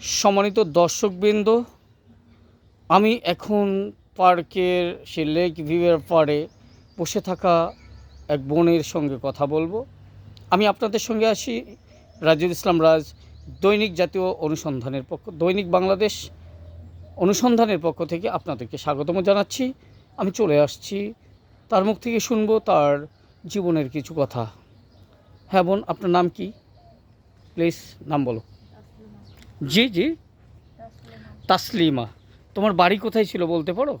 সম্মানিত দর্শকবৃন্দ, আমি এখন পার্কের সে লেক ভিউয়ের পাড়ে বসে থাকা এক বোনের সঙ্গে কথা বলব। আমি আপনাদের সঙ্গে আসি রাজুল ইসলাম রাজ, দৈনিক জাতীয় অনুসন্ধানের পক্ষ, দৈনিক বাংলাদেশ অনুসন্ধানের পক্ষ থেকে আপনাদেরকে স্বাগতম জানাচ্ছি। আমি চলে আসছি, তার মুখ থেকে শুনব তার জীবনের কিছু কথা। হ্যাঁ বোন, আপনার নাম কি? প্লিজ নাম বলো। জি জি। তাসলিমা। তোমার বাড়ি কোথায় ছিল বলতে পারো?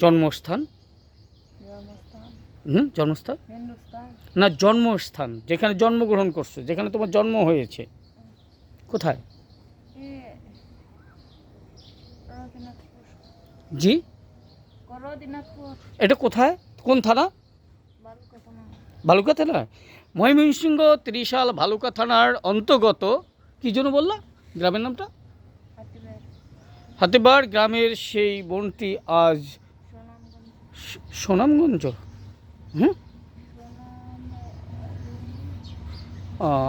জন্মস্থান? হুম জন্মস্থান? না জন্মস্থান যেখানে জন্মগ্রহণ করছ যেখানে তোমার জন্ম হয়েছে। কোথায়? জি। এটা কোথায়? কোন থানা? ভালুকা থানা। ময়মনসিংহ ত্রিশাল ভালুকা থানার অন্তর্গত কী জন্য বললা? গ্রামের নামটা? হাতিবার গ্রামের সেই বোনটি আজ সুনামগঞ্জ। হুম?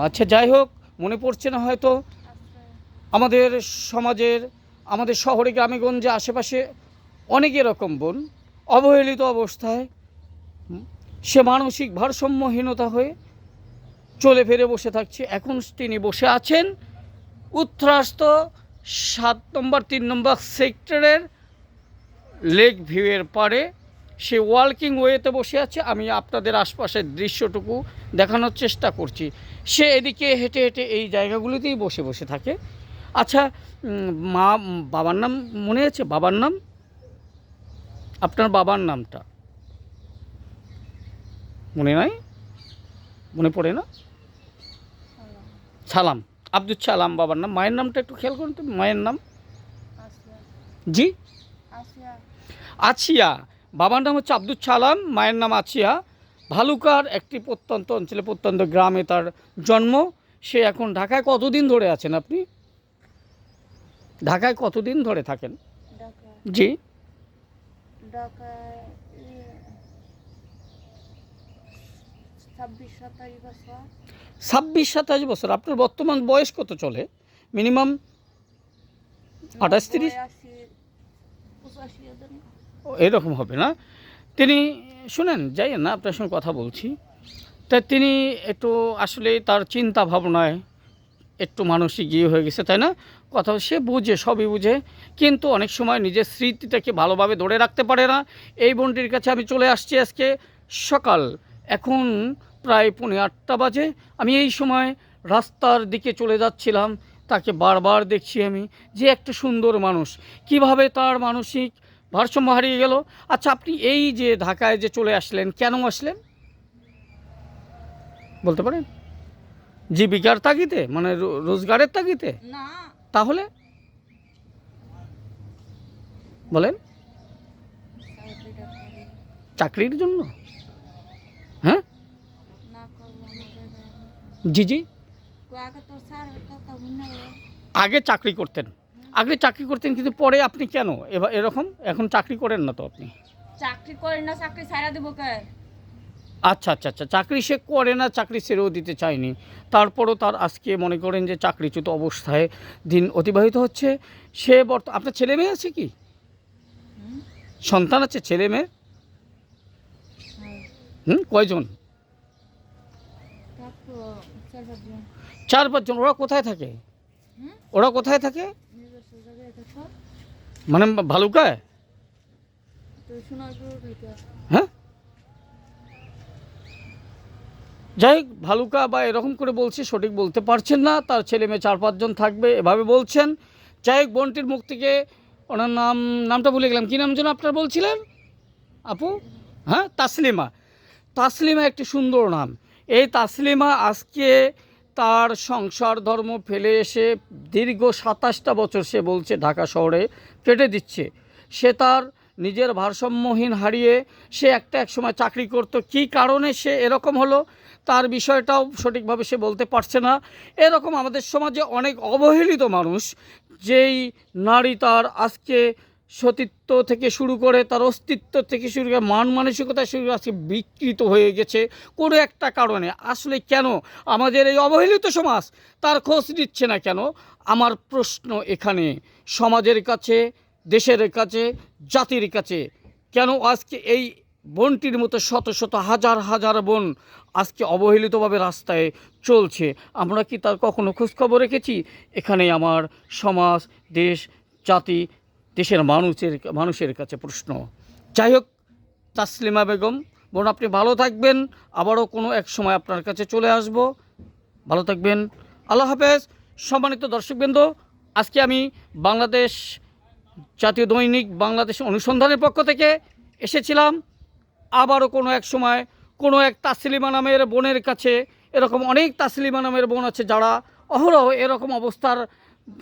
আচ্ছা যাই হোক মনে পড়ছে না হয়তো। আমাদের সমাজের আমাদের শহরে গ্রামে গঞ্জে আশেপাশে অনেক এরকম বোন। অবহেলিত অবস্থায় সে মানসিক ভারসাম্যহীনতা হয়ে চলে ফেরে বসে থাকছে। এখন তিনি বসে আছেন। উত্তরাস্ত সাত নম্বর, তিন নম্বর সেক্টরের লেক ভিউয়ের পারে সে ওয়ার্কিং ওয়েতে বসে আছে। আমি আপনাদের আশপাশের দৃশ্যটুকু দেখানোর চেষ্টা করছি। সে এদিকে হেঁটে হেঁটে এই জায়গাগুলিতেই বসে বসে থাকে। আচ্ছা মা, বাবার নাম মনে আছে? বাবার নাম? আপনার বাবার নামটা? মনে নাই? মনে পড়ে না? সালাম। আব্দুল সালাম বাবার নাম। মায়ের নামটা একটু খেয়াল করুন তো মায়ের নাম। জি? আছিয়া। বাবার নাম হচ্ছে আব্দুল সালাম মায়ের নাম আছিয়া। ভালুকার একটি প্রত্যন্ত অঞ্চলে প্রত্যন্ত গ্রামে তার জন্ম। সে এখন ঢাকায় কতদিন ধরে আছেন আপনি? ঢাকায় কতদিন ধরে থাকেন? জি? ঢাকায় ছাব্বিশ সাতাশ বছর। আপনার বর্তমান বয়স কত চলে? মিনিমাম আঠাশ তিরিশ? এরকম। হবে না? তিনি শুনেন যাই না আপনার সঙ্গে কথা বলছি। তা তিনি একটু আসলে তার চিন্তা ভাবনায় একটু মানসিক ইয়ে হয়ে গেছে তাই না? কথা সে বুঝে সবই বুঝে কিন্তু অনেক সময় নিজের স্মৃতিটাকে ভালোভাবে ধরে রাখতে পারে না। এই বোনটির কাছে আমি চলে আসছি আজকে সকাল এখন প্রায় পৌনে আটটা বাজে। আমি এই সময় রাস্তার দিকে চলে যাচ্ছিলাম তাকে বারবার দেখছি আমি যে একটা সুন্দর মানুষ। কীভাবে তার মানসিক ভারসাম্য হারিয়ে গেল? আচ্ছা আপনি এই যে ঢাকায় যে চলে আসলেন কেন আসলেন? বলতে পারেন? জীবিকার তাগিতে মানে রোজগারের তাগিতে না। তাহলে? বলেন। চাকরির জন্য হ্যাঁ না করব আমাদের জি জি। আগে চাকরি করতেন। আগে চাকরি করতেন কিন্তু পরে আপনি কেন? এবার এরকম? এখন চাকরি করেন না তো আপনি? চাকরি করি না চাকরি ছাড়া দেবো কে? আচ্ছা আচ্ছা আচ্ছা। চাকরি সে করে না চাকরি ছেড়েও দিতে চায়নি। তারপরও তার আজকে মনে করেন যে চাকরিচ্যুত অবস্থায় দিন অতিবাহিত হচ্ছে। সে বর্ত আপনার ছেলে মেয়ে আছে কি? সন্তান আছে ছেলে মেয়ে। হুম কয়জন? চার পাঁচজন, ওরা কোথায় থাকে? ওরা কোথায় থাকে? মানে ভালুকায় হ্যাঁ? যাই হোক, ভালুকা বা এরকম করে বলছি, সঠিক বলতে পারছেন না, তার ছেলে মেয়ে চার পাঁচজন থাকবে, এভাবে বলছেন। যাই হোক, বোনটির মুখ থেকে ওনার নাম, নামটা ভুলে গেলাম। কী নাম যেন আপনার বলছিলেন? আপু? হ্যাঁ তাসলিমা। তাসলিমা একটি সুন্দর নাম। এই তাসলিমা আজকে তার সংসার ধর্ম ফেলে এসে দীর্ঘ সাতাশটা বছর সে বলছে ঢাকা শহরে কেটে দিচ্ছে। সে তার নিজের ভারসাম্যহীন হারিয়ে সে একটা এক সময় চাকরি করতো। কী কারণে সে এরকম হলো? তার বিষয়টাও সঠিকভাবে সে বলতে পারছে না। এরকম আমাদের সমাজে অনেক অবহেলিত মানুষ, যেই নারী তার আজকে সতীত্ব থেকে শুরু করে, তার অস্তিত্ব থেকে শুরু করে, মান মানসিকতা শুরু আজকে বিকৃত হয়ে গেছে কোনো একটা কারণে। আসলে কেন আমাদের এই অবহেলিত সমাজ তার খোঁজ নিচ্ছে না কেন? আমার প্রশ্ন এখানে, সমাজের কাছে, দেশের কাছে, জাতির কাছে, কেন আজকে এই বনটির মতো শত শত হাজার হাজার বন আজকে অবহেলিতভাবে রাস্তায় চলছে? আমরা কি তার কখনো খোঁজখবর রেখেছি? এখানে আমার সমাজ, দেশ, জাতি দেশের মানুষের মানুষের কাছে প্রশ্ন। যাই হোক, তাসলিমা বেগম, বোন, আপনি ভালো থাকবেন। আবারও কোনো এক সময় আপনার কাছে চলে আসব। ভালো থাকবেন। আল্লাহ হাফেজ। সম্মানিত দর্শকবৃন্দ, আজকে আমি বাংলাদেশ জাতীয় দৈনিক বাংলাদেশ অনুসন্ধানের পক্ষ থেকে এসেছিলাম। আবারও কোনো এক সময় কোনো এক তাসলিমা নামের বোনের কাছে, এরকম অনেক তাসলিমা নামের বোন আছে যারা অহরহ এরকম অবস্থার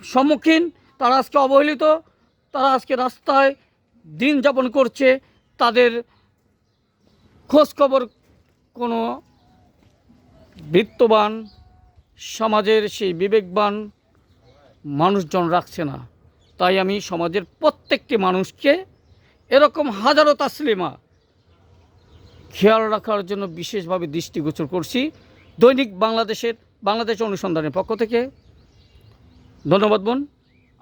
সম্মুখীন, তারা আজকে অবহেলিত। তারা আজকে রাস্তায় দিন যাপন করছে, তাদের খোঁজখবর কোনো বৃত্তবান, সমাজের সেই বিবেকবান মানুষজন রাখছে না। তাই আমি সমাজের প্রত্যেকটি মানুষকে এরকম হাজারো তাসলিমা খেয়াল রাখার জন্য বিশেষভাবে দৃষ্টিগোচর করছি। দৈনিক বাংলাদেশের, বাংলাদেশ অনুসন্ধানের পক্ষ থেকে। ধন্যবাদ বোন।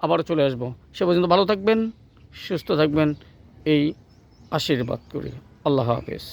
আবারও চলে আসব। সে পর্যন্ত ভালো থাকবেন সুস্থ থাকবেন এই আশীর্বাদ করি। আল্লাহ হাফেজ।